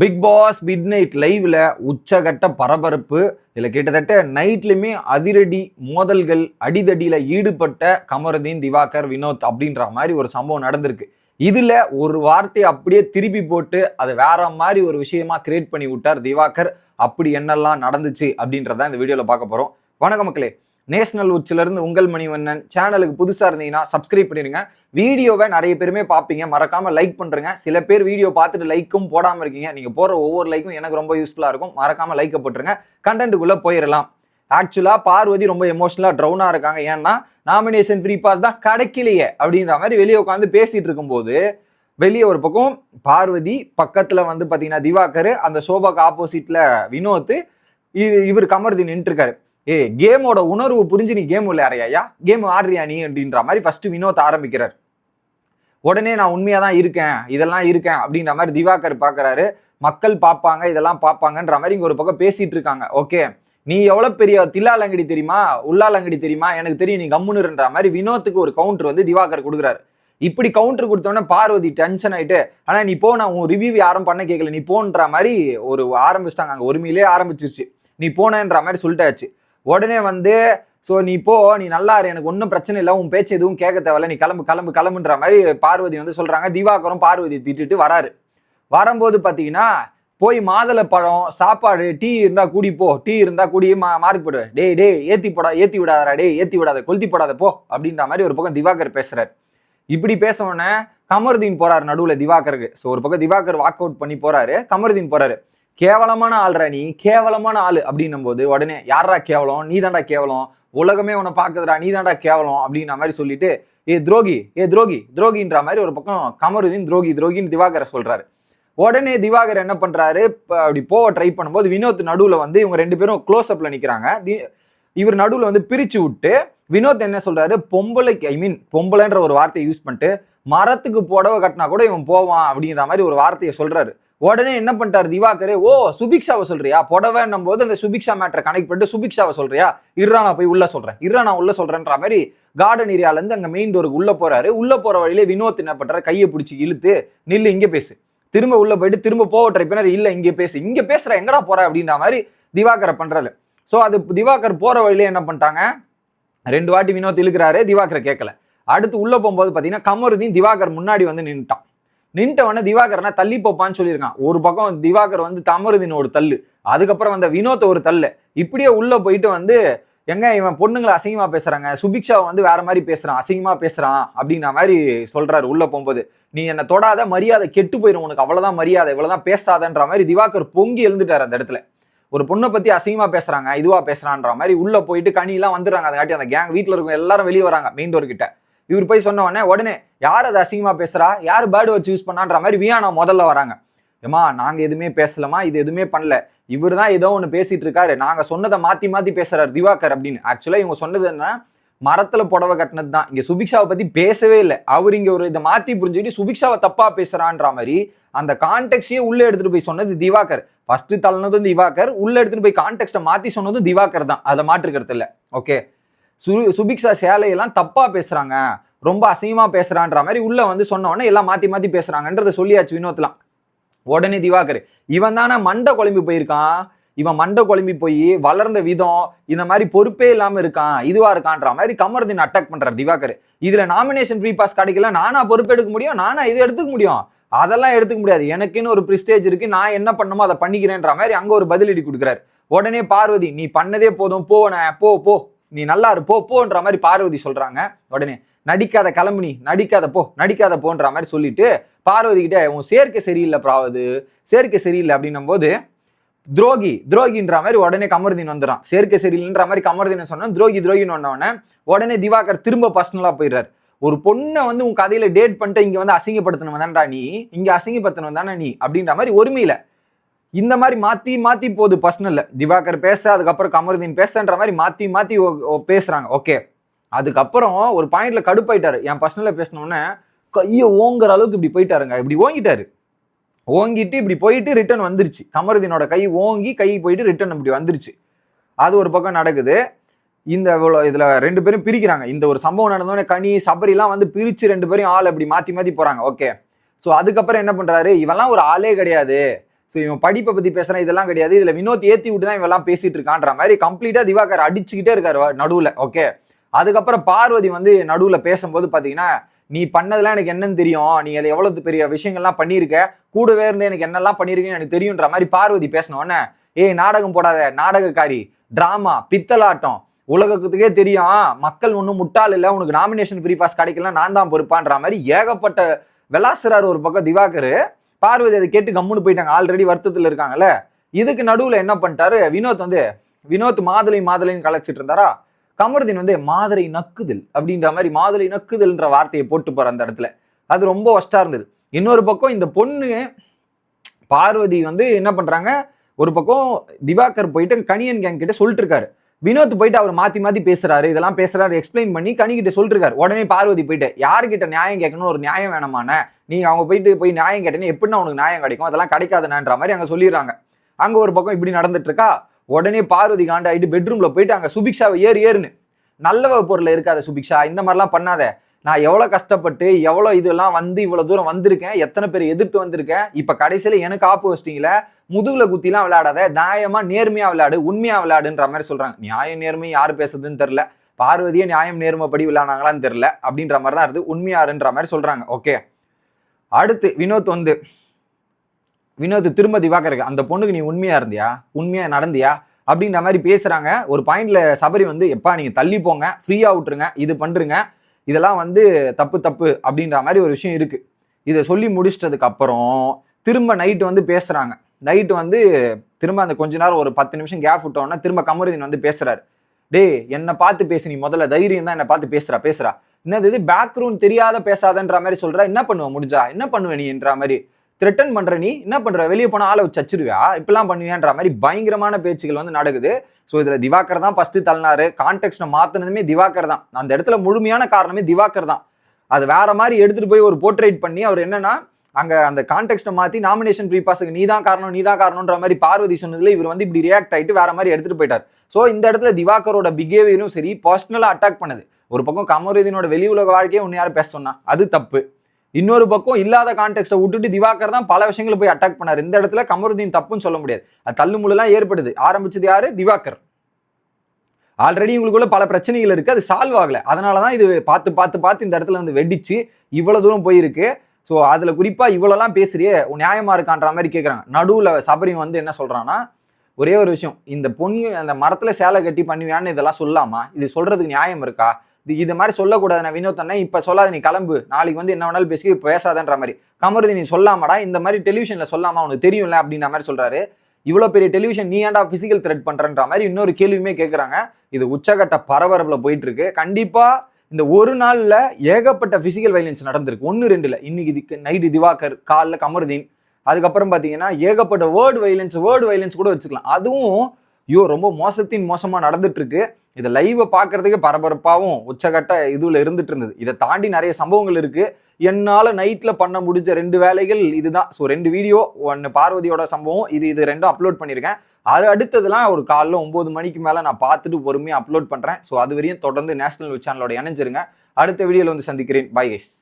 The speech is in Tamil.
பிக் பாஸ் மிட் நைட் லைவ்ல உச்சகட்ட பரபரப்பு. இதில் கிட்டத்தட்ட நைட்லையுமே அதிரடி மோதல்கள் அடிதடியில் ஈடுபட்ட கமருதீன் திவாகர் வினோத் அப்படின்ற மாதிரி ஒரு சம்பவம் நடந்திருக்கு. இதில் ஒரு வார்த்தையை அப்படியே திருப்பி போட்டு அதை வேற மாதிரி ஒரு விஷயமா கிரியேட் பண்ணி விட்டார் திவாகர். அப்படி என்னெல்லாம் நடந்துச்சு அப்படின்றத இந்த வீடியோவில் பார்க்க போகிறோம் வணக்க மக்களே. நேஷனல் உச்சிலிருந்து உங்கள் மணிவண்ணன் சேனலுக்கு புதுசாக இருந்தீங்கன்னா சப்ஸ்கிரைப் பண்ணிடுங்க வீடியோவை நிறைய பேருமே பார்ப்பீங்க. மறக்காமல் லைக் பண்ணுறங்க சில பேர் வீடியோ பார்த்துட்டு லைக்கும் போடாமல் இருக்கீங்க. நீங்கள் போடுற ஒவ்வொரு லைக்கும் எனக்கு ரொம்ப யூஸ்ஃபுல்லாக இருக்கும். மறக்காமல் லைக்கை போட்டுருங்க. கண்டென்ட்டுக்குள்ளே போயிடலாம் ஆக்சுவலாக பார்வதி ரொம்ப எமோஷனலாக ட்ரௌனாக இருக்காங்க. ஏன்னா நாமினேஷன் ஃப்ரீ பாஸ் தான் கிடைக்கலையே அப்படின்ற மாதிரி வெளியே உட்காந்து பேசிகிட்டு இருக்கும்போது வெளியே ஒரு பக்கம் பார்வதி பக்கத்தில் வந்து பார்த்தீங்கன்னா திவாகர் அந்த சோபாக்கு ஆப்போசிட்டில் வினோத் இ- இவர் கமர்தி நின்றுருக்காரு. ஏ கேமோட உணர்வு புரிஞ்சு நீ கேம் விளையாடுறியா? கேம் ஆடுறியா நீ அப்படின்ற மாதிரி ஃபர்ஸ்ட் வினோத் ஆரம்பிக்கிறார். உடனே நான் உண்மையாக தான் இருக்கேன் இதெல்லாம் இருக்கேன் அப்படின்ற மாதிரி திவாகர் பார்க்குறாரு மக்கள் பார்ப்பாங்க இதெல்லாம் பார்ப்பாங்கன்ற மாதிரி இங்கே ஒரு பக்கம் பேசிகிட்டு இருக்காங்க. ஓகே நீ எவ்வளோ பெரிய தில்லாலங்கடி தெரியுமா? உள்ளாலங்கடி தெரியுமா? எனக்கு தெரியும் நீ கம்முனுன்ற மாதிரி வினோத்துக்கு ஒரு கவுண்டர் வந்து திவாகர் கொடுக்குறாரு. இப்படி கவுண்டர் கொடுத்தோன்னே பார்வதி டென்ஷன் ஆகிட்டு ஆனால் நீ போ நான் உன் ரிவ்யூ யாரும் பண்ண கேட்கல நீ போன்ற மாதிரி ஒரு ஆரம்பிச்சிட்டாங்க. அங்கே ஒருமையிலே ஆரம்பிச்சிருச்சு. நீ போனேன்ற மாதிரி சொல்லிட்டாச்சு. உடனே வந்து ஸோ நீ போ நீ நல்லா இரு எனக்கு ஒன்றும் பிரச்சனை இல்லை உன் பேச்சு எதுவும் கேட்க தேவையில்ல நீ கிளம்பு கிளம்பு கிளம்புன்ற மாதிரி பார்வதி வந்து சொல்கிறாங்க திவாகரும் பார்வதி திட்டிட்டு வராரு. வரும்போது பார்த்தீங்கன்னா போய் மாதுளை பழம் சாப்பாடு டீ இருந்தால் கூடி போ டீ இருந்தால் கூடி மா மார்க் போடு டேய் டேய் ஏற்றி போடா ஏற்றி விடாதடா டே ஏற்றி விடாத கொளுத்தி போடாத போ அப்படின்ற மாதிரி ஒரு பக்கம் திவாகர் பேசுகிறார் இப்படி பேச உடனே கமருதீன் போறாரு நடுவில் திவாகருக்கு. ஸோ ஒரு பக்கம் திவாகர் வாக் அவுட் பண்ணி போறாரு கமருதீன் போறாரு. கேவலமான ஆள்ரா நீ கேவலமான ஆள் அப்படின்னும் போது உடனே யாரா கேவலம்? நீ தாண்டா கேவலம். உலகமே உன்னை பார்க்குதுடா. நீ தாண்டா கேவலம். அப்படின்ற மாதிரி சொல்லிட்டு ஏ துரோகி ஏ துரோகி துரோகின்ற மாதிரி ஒரு பக்கம் கமருதீன் துரோகி துரோகின்னு திவாகரை சொல்றாரு. உடனே திவாகர் என்ன பண்றாரு? அப்படி போக ட்ரை பண்ணும்போது வினோத் நடுவில் வந்து இவங்க ரெண்டு பேரும் க்ளோஸ் அப்ல நிற்கிறாங்க இவர் நடுவில் வந்து பிரிச்சு விட்டு வினோத் என்ன சொல்றாரு? பொம்பளைக்கு ஐ மீன் பொம்பளைன்ற ஒரு வார்த்தையை யூஸ் பண்ணிட்டு மரத்துக்கு புடவை கட்டினா கூட இவன் போவான் அப்படின்ற மாதிரி ஒரு வார்த்தையை சொல்றாரு. உடனே என்ன பண்ணிட்டாரு திவாகர்? ஓ சுபிக்ஷாவை சொல்றியா? புடவைன்னும் போது அந்த சுபிக்ஷா மேட்டரை கனெக்ட் பண்ணிட்டு சுபிக்ஷாவை சொல்றியா? இர்ரா நான் போய் உள்ள சொல்றேன். இர்ரா நான் உள்ள சொல்றேன்ற மாதிரி கார்டன் ஏரியால இருந்து அங்க மெயின் டோருக்கு உள்ள போறாரு. உள்ள போற வழியில வினோத் என்ன பண்றாரு? கையை பிடிச்சி இழுத்து நில்லு இங்க பேசு. திரும்ப உள்ள போயிட்டு திரும்ப போக ட்ரை பண்ணாரு. இல்ல இங்க பேசு. இங்க பேசுற எங்கடா போற? அப்படின்ற மாதிரி திவாகரை பண்றாரு. சோ அது திவாகர் போற வழியில என்ன பண்ணிட்டாங்க? ரெண்டு வாட்டி வினோத் இழுக்கிறாரு. திவாகரை கேட்கல அடுத்து உள்ள போகும்போது பாத்தீங்கன்னா கமருதீன் திவாகர் முன்னாடி வந்து நின்றுட்டான் நின்ட்டவன திவாகர்னா தள்ளி போப்பான்னு சொல்லியிருக்கான். ஒரு பக்கம் திவாகர் வந்து கமருதீன் ஒரு தள்ளு அதுக்கப்புறம் வந்த வினோத் ஒரு தள்ளு. இப்படியே உள்ள போயிட்டு வந்து எங்க இவன் பொண்ணுங்களை அசிங்கமா பேசுறாங்க? சுபிக்ஷாவை வந்து வேற மாதிரி பேசுறான் அசிங்கமா பேசுறான் அப்படிங்கிற மாதிரி சொல்றாரு உள்ள போகும்போது. நீ என்னை தொடாத மரியாதை கெட்டு போயிடும் உனக்கு அவ்வளவுதான் மரியாதை இவ்வளவுதான் பேசாதன்ற மாதிரி திவாகர் பொங்கி எழுந்துட்டார் அந்த இடத்துல. ஒரு பொண்ணை பத்தி அசிங்கமா பேசுறாங்க இதுவா பேசுறான்ற மாதிரி உள்ள போயிட்டு கனியெல்லாம் வந்துடுறாங்க அதங்காட்டி அந்த கேங் வீட்டில் இருக்க எல்லாரும் வெளியே வராங்க மெயின் டோர் கிட்ட. இவர் போய் சொன்ன உடனே உடனே யார் அதை அசிங்கமா பேசுறா? யார் பேர்டு வச்சு யூஸ் பண்ணான்ற மாதிரி வியானா முதல்ல வராங்க. ஏமா நாங்க எதுவுமே பேசலமா இது எதுவுமே பண்ணல. இவர் தான் ஏதோ ஒன்று பேசிட்டு இருக்காரு. நாங்க சொன்னதை மாத்தி மாத்தி பேசுறாரு திவாகர் அப்படின்னு. ஆக்சுவலா இவங்க சொன்னது என்ன? மரத்துல புடவை கட்டினது தான். இங்க சுபிக்ஷாவை பத்தி பேசவே இல்லை. அவர் இங்க ஒரு இதை மாத்தி புரிஞ்சுக்கிட்டு சுபிக்ஷாவை தப்பா பேசுறான்ற மாதிரி அந்த கான்டெக்ட்டையே உள்ள எடுத்துட்டு போய் சொன்னது திவாகர். ஃபர்ஸ்ட் தள்ளினதும் திவாகர். உள்ள எடுத்துட்டு போய் கான்டெக்ட்டை மாத்தி சொன்னதும் திவாகர் தான். அதை மாற்றுக்கிறது இல்லை ஓகே சு சுபிக்ஷா சேலையெல்லாம் தப்பாக பேசுகிறாங்க ரொம்ப அசிங்கமாக பேசுகிறான்ற மாதிரி உள்ளே வந்து சொன்ன உடனே எல்லாம் மாற்றி மாற்றி பேசுகிறாங்கன்றத சொல்லியாச்சு வினோத்லாம். உடனே திவாகர் இவன் தானே மண்டை குழம்பி போயிருக்கான். இவன் மண்டை குழம்பி போய் வளர்ந்த விதம் இந்த மாதிரி பொறுப்பே இல்லாமல் இருக்கான் இதுவாக இருக்கான்ற மாதிரி கமருதீன் அட்டாக் பண்ணுறார் திவாகர். இதில் நாமினேஷன் ஃப்ரீ பாஸ் கிடைக்கல நானா பொறுப்பு எடுக்க முடியும்? நானா இது எடுத்துக்க முடியும்? அதெல்லாம் எடுத்துக்க முடியாது. எனக்குன்னு ஒரு ப்ரிஸ்டேஜ் இருக்கு. நான் என்ன பண்ணுமோ அதை பண்ணிக்கிறேன்ற மாதிரி அங்கே ஒரு பதிலடி கொடுக்குறாரு. உடனே பார்வதி நீ பண்ணதே போதும். போன போ போ. நீ நல்லா இருப்போ போன்ற மாதிரி பார்வதி சொல்றாங்க. உடனே நடிக்காத கிளம்பு நீ நடிக்காத போ நடிக்காத போன்ற மாதிரி சொல்லிட்டு பார்வதி கிட்ட உன் சேர்க்கை சரியில்லை பிராவது சேர்க்கை சரியில்லை அப்படின்னும் போது துரோகி துரோகின்ற மாதிரி உடனே கமருதீன் வந்துடுறான் சேர்க்கை சரியில்லைன்ற மாதிரி கமருதீன் சொன்னா துரோகி துரோகின்னு வந்த உடனே உடனே திவாகர் திரும்ப பர்சனலா போயிடுறாரு. ஒரு பொண்ணை வந்து உன் கதையில டேட் பண்ணிட்டு இங்க வந்து அசிங்கப்படுத்தணும் தான்டா நீ இங்க அசிங்கப்படுத்தணும் தானே நீ அப்படின்ற மாதிரி ஒருமையில இந்த மாதிரி மாத்தி மாத்தி போகுது பர்சனல்ல திவாகர் பேச அதுக்கப்புறம் கமருதீன் பேசன்ற மாதிரி மாத்தி மாத்தி ஓ- பேசுறாங்க. ஓகே அதுக்கப்புறம் ஒரு பாயிண்ட்ல கடுப்பாயிட்டாரு. என் பர்சனல்ல பேசினோடனே கையை ஓங்குற அளவுக்கு இப்படி போயிட்டாருங்க. இப்படி ஓங்கிட்டாரு. ஓங்கிட்டு இப்படி போயிட்டு ரிட்டர்ன் வந்துருச்சு. கமருதீனோட கை ஓங்கி கை போயிட்டு ரிட்டர்ன் இப்படி வந்துருச்சு. அது ஒரு பக்கம் நடக்குது. இந்த இவ்வளோ- இதுல ரெண்டு பேரும் பிரிக்கிறாங்க. இந்த ஒரு சம்பவம் நடந்தோடனே கனி சபரிலாம் வந்து பிரிச்சு ரெண்டு பேரும் ஆள் அப்படி மாத்தி மாத்தி போறாங்க. ஓகே ஸோ அதுக்கப்புறம் என்ன பண்றாரு? இவெல்லாம் ஒரு ஆளே கிடையாது. ஸோ இவன் படிப்பை பற்றி பேசுகிறேன் இதெல்லாம் கிடையாது. இதில் வினோத் ஏற்றி விட்டு தான் இவெல்லாம் பேசிகிட்டு இருக்கான்ற மாதிரி கம்ப்ளீட்டாக திவாகர் அடிச்சுக்கிட்டே இருக்கார் நடுவில் ஓகே அதுக்கப்புறம் பார்வதி வந்து நடுவில் பேசும்போது பார்த்தீங்கன்னா நீ பண்ணதெல்லாம் எனக்கு என்னன்னு தெரியும். நீ அதுல எவ்வளவு பெரிய விஷயங்கள்லாம் பண்ணியிருக்க? கூடவே இருந்து எனக்கு என்னெல்லாம் பண்ணியிருக்கேன்னு எனக்கு தெரியுன்ற மாதிரி பார்வதி பேசின ஏய் நாடகம் போடாத. நாடகக்காரி ட்ராமா பித்தலாட்டம். உலகத்துக்கே தெரியும். மக்கள் ஒன்றும் முட்டாள் இல்லை. உனக்கு நாமினேஷன் ஃப்ரீ பாஸ் கிடைக்கலாம் நான் தான் பொறுப்பான்ற மாதிரி ஏகப்பட்ட வெலாசிறார் ஒரு பக்கம் திவாகர். பார்வதி அதை கேட்டு கம்முன்னு போயிட்டாங்க. ஆல்ரெடி வருத்தத்தில் இருக்காங்கல்ல. இதுக்கு நடுவில் என்ன பண்ணிட்டாரு? வினோத் வந்து வினோத் மாதுளை மாதுளைன்னு கலைச்சிட்டு இருந்தாரா? கமருதீன் வந்து மாதுளை நக்குதல் அப்படின்ற மாதிரி மாதுளை நக்குதல்ன்ற வார்த்தையை போட்டு போற அந்த இடத்துல. அது ரொம்ப ஒஸ்டா இருந்தது. இன்னொரு பக்கம் இந்த பொண்ணு பார்வதி வந்து என்ன பண்றாங்க? ஒரு பக்கம் திவாகர் போயிட்டு கனியன் கேங் கிட்ட சொல்லிட்டு இருக்காரு. வினோத் போயிட்டு அவர் மாத்தி மாத்தி பேசுறாரு. இதெல்லாம் பேசுறாரு. எக்ஸ்பிளைன் பண்ணி கனி கிட்ட சொல்லிட்டு இருக்காரு. உடனே பார்வதி போயிட்டு யாருக்கிட்ட நியாயம் கேட்கணும் ஒரு நியாயம் வேணாமாண்ணே? நீங்கள் அவங்க போயிட்டு போய் நியாயம் கேட்டீங்கன்னா எப்படின்னா உனக்கு நியாயம் கிடைக்கும்? அதெல்லாம் கிடைக்காதுன்ற மாதிரி அங்கே சொல்லிடுறாங்க. அங்கே ஒரு பக்கம் இப்படி நடந்துட்டு இருக்கா உடனே பார்வதி காண்டாயிட்டு பெட்ரூமில் போயிட்டு அங்கே சுபிக்ஷாவை ஏறு ஏறுன்னு. நல்லவ பொருள் இருக்காத சுபிக்ஷா இந்த மாதிரிலாம் பண்ணாத. நான் எவ்வளோ கஷ்டப்பட்டு எவ்வளோ இதெல்லாம் வந்து இவ்வளோ தூரம் வந்திருக்கேன் எத்தனை பேர் எதிர்த்து வந்திருக்கேன் இப்போ கடைசியில் எனக்கு ஆப்பு முதுகில் குத்திலாம் விளையாடாத நியாயமாக நேர்மையாக விளையாடு உண்மையாக விளையாடுன்ற மாதிரி சொல்கிறாங்க நியாயம் நேர்மை யார் பேசுறதுன்னு தெரில பார்வதியே நியாயம் நேர்மைப்படி விளையாடுனாங்களான்னு தெரில அப்படின்ற மாதிரி தான் இருக்குது. உண்மையாருன்ற மாதிரி சொல்கிறாங்க ஓகே அடுத்து வினோத் வந்து வினோத் திரும்ப திவாகருக்கு அந்த பொண்ணுக்கு நீ உண்மையா இருந்தியா? உண்மையா நடந்தியா? அப்படின்ற மாதிரி பேசுறாங்க. ஒரு பாயிண்ட்ல சபரி வந்து எப்பா நீங்க தள்ளி போங்க ஃப்ரீயா விட்டுருங்க இது பண்றீங்க இதெல்லாம் வந்து தப்பு தப்பு அப்படின்ற மாதிரி ஒரு விஷயம் இருக்கு. இதை சொல்லி முடிச்சிட்டதுக்கு அப்புறம் திரும்ப நைட்டு வந்து பேசுறாங்க. நைட்டு வந்து திரும்ப அந்த கொஞ்ச நேரம் ஒரு பத்து நிமிஷம் கேப் விட்டோன்னா திரும்ப கமருதீன் வந்து பேசுறாரு. டேய் என்னை பார்த்து பேசு நீ முதல்ல தைரியம் தான் என்னை பார்த்து பேசுறா பேசுறா. என்னது இது பேக்ரவுண்ட் தெரியாத பேசாதன்ற மாதிரி சொல்ற? என்ன பண்ணுவ முடிஞ்சா? என்ன பண்ணுவ நீன்ற மாதிரி? த்ரெட்டன் பண்ற நீ? என்ன பண்ற? வெளியே போனால் ஆளை வச்சு இப்பெல்லாம் பண்ணுவியான்ற மாதிரி பயங்கரமான பேச்சுகள் வந்து நடக்குது. ஸோ இதுல திவாகர் தான் ஃபர்ஸ்ட் தள்ளினாரு. கான்டெக்ட்ல மாத்தினதுமே திவாகர் தான். அந்த இடத்துல முழுமையான காரணமே திவாகர் தான். அது வேற மாதிரி எடுத்துட்டு போய் ஒரு போர்ட்ரேட் பண்ணி அவர் என்னன்னா அங்கே அந்த கான்டெக்ட்டை மாற்றி நாமினேஷன் ஃப்ரீ பாஸுக்கு நீ தான் காரணம் நீ தான் காரணம்ன்ற மாதிரி பார்வதி சொன்னதுல இவர் வந்து இப்படி ரியாக்ட் ஆகிட்டு வேற மாதிரி எடுத்துகிட்டு போயிட்டார். ஸோ இந்த இடத்துல திவாகரோட பிஹேவியரும் சரி பர்சனலாக அட்டாக் பண்ணுது. ஒரு பக்கம் கமருதீனோட வெளி உலக வாழ்க்கையை ஒன்று யாரும் பேச சொன்னா அது தப்பு. இன்னொரு பக்கம் இல்லாத கான்டெக்ட்டை விட்டுட்டு திவாகர் தான் பல விஷயங்களை போய் அட்டாக் பண்ணார். இந்த இடத்துல கமருதீன் தப்புன்னு சொல்ல முடியாது. அது தள்ளுமுள்ளெல்லாம் ஏற்படுது. ஆரம்பிச்சது யாரு? திவாகர். ஆல்ரெடி உங்களுக்குள்ள பல பிரச்சனைகள் இருக்குது அது சால்வ் ஆகலை. அதனால தான் இது பார்த்து பார்த்து பார்த்து இந்த இடத்துல வந்து வெடிச்சு இவ்வளோ தூரம் போயிருக்கு. ஸோ அதில் குறிப்பாக இவ்வளோலாம் பேசுறியே நியாயமாக இருக்கான்ற மாதிரி கேட்குறாங்க நடுவில் சபரின் வந்து என்ன சொல்கிறான்னா ஒரே ஒரு விஷயம் இந்த பொண்ணு அந்த மரத்தில் சேலை கட்டி பண்ணுவியான்னு இதெல்லாம் சொல்லாமா? இது சொல்கிறதுக்கு நியாயம் இருக்கா? இது இது மாதிரி சொல்லக்கூடாது. நான் வினோத் இப்போ சொல்லாத நீ கிளம்பு. நாளைக்கு வந்து என்ன வேணாலும் பேசி இப்போ பேசாதன்ற மாதிரி. கமருதி நீ சொல்லாமடா இந்த மாதிரி டெலிவிஷனில் சொல்லாமா? உனக்கு தெரியும்ல அப்படின்ற மாதிரி சொல்கிறாரு இவ்வளோ பெரிய டெலிவிஷன் நீ ஏன்டா ஃபிசிக்கல் த்ரெட் பண்ணுறன்ற மாதிரி இன்னொரு கேள்வியுமே கேட்குறாங்க இது உச்சகட்ட பரபரப்பில் போயிட்டு இருக்கு. கண்டிப்பாக இந்த ஒரு நாளில் ஏகப்பட்ட ஃபிசிக்கல் வைலன்ஸ் நடந்திருக்கு. ஒன்று ரெண்டில். இன்னைக்கு இதுக்கு நைட்டு திவாகர் காலைல கமருதீன் அதுக்கப்புறம் பார்த்தீங்கன்னா ஏகப்பட்ட வேர்டு வைலன்ஸ் வேர்டு வைலன்ஸ் கூட வச்சுக்கலாம். அதுவும் ஐயோ ரொம்ப மோசத்தின் மோசமாக நடந்துட்டுருக்கு. இதை லைவை பார்க்கறதுக்கு பரபரப்பாகவும் உச்சகட்ட இதுவில் இருந்துட்டு இருந்தது இதை தாண்டி நிறைய சம்பவங்கள் இருக்குது என்னால் நைட்டில் பண்ண முடிஞ்ச ரெண்டு வேலைகள் இதுதான். ஸோ ரெண்டு வீடியோ ஒன்று பார்வதியோட சம்பவம் இது இது ரெண்டும் அப்லோட் பண்ணியிருக்கேன். அது அடுத்ததுலாம் ஒரு காலைல ஒம்பது மணிக்கு மேலே நான் பார்த்துட்டு பொறுமையாக அப்லோட் பண்ணுறேன் ஸோ அது வரையும் தொடர்ந்து நேஷனல் சேனலோட இணைஞ்சிருங்க. அடுத்த வீடியோவில் வந்து சந்திக்கிறேன். Bye guys